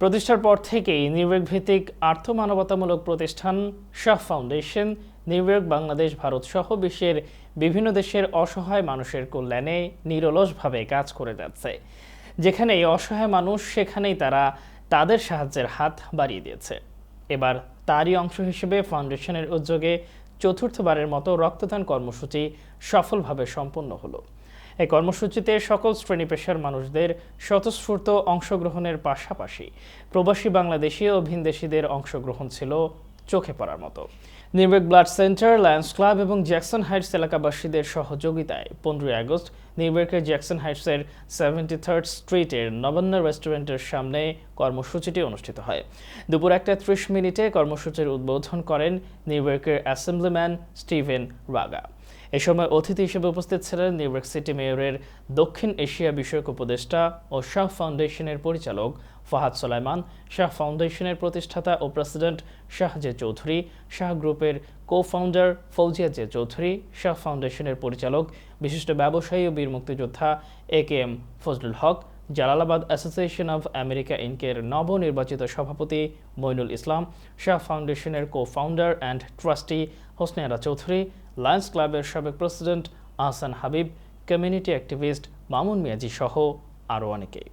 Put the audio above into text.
প্রতিষ্ঠার পর থেকেই নিউইয়র্ক ভিত্তিক আর্থ মানবতামূলক প্রতিষ্ঠান Shah foundation New York Bangladesh, Bharat সহ বিশ্বের বিভিন্ন দেশের অসহায় মানুষের কল্যাণে নিরলসভাবে কাজ করে যাচ্ছে। যেখানেই অসহায় মানুষ, সেখানেই তারা তাদের সাহায্যের হাত বাড়িয়ে দিয়েছে। এবার তারই অংশ হিসেবে ফাউন্ডেশনের উদ্যোগে চতুর্থবারের মতো রক্তদান কর্মসূচি সফলভাবে সম্পন্ন হলো। এই কর্মসূচিতে সকল শ্রেণি পেশার মানুষদের স্বতঃস্ফূর্ত অংশগ্রহণের পাশাপাশি প্রবাসী বাংলাদেশি ও ভিনদেশিদের অংশগ্রহণ ছিল চোখে পড়ার মতো। নির্বেক ব্লাড সেন্টার, লায়ন্স ক্লাব এবং জ্যাকসন হাইটস এলাকাবাসীদের সহযোগিতায় পনেরোই আগস্ট নিউইয়র্কের জ্যাকসন হাইটসের সেভেন্টি থার্ড স্ট্রিটের নবান্ন রেস্টুরেন্টের সামনে কর্মসূচিটি অনুষ্ঠিত হয়। দুপুর একটা ত্রিশ মিনিটে কর্মসূচির উদ্বোধন করেন নিউইয়র্কের অ্যাসেম্বলিম্যান স্টিভেন রাগা। এ সময় অতিথি হিসেবে উপস্থিত ছিলেন নিউ ইয়র্ক সিটি মেয়রের দক্ষিণ এশিয়া বিষয়ক উপদেষ্টা ও শাহ ফাউন্ডেশনের পরিচালক ফাহাদ সোলাইমান, শাহ ফাউন্ডেশনের প্রতিষ্ঠাতা ও প্রেসিডেন্ট শাহজে চৌধুরী, শাহ গ্রুপের co founder Fauzia J Chowdhury, Shah ফাউন্ডেশনের পরিচালক, বিশিষ্ট ব্যবসায়ী ও বীর মুক্তিযোদ্ধা A K M Fazlul Haque, Jalalabad association of America ইনকের নবনির্বাচিত সভাপতি মইনুল ইসলাম, শাহ ফাউন্ডেশনের co founder and trustee Hosneara Chowdhury Lions ক্লাবের সাবেক president Ahsan Habib community activist Mamun Miazi সহ আরও অনেকেই।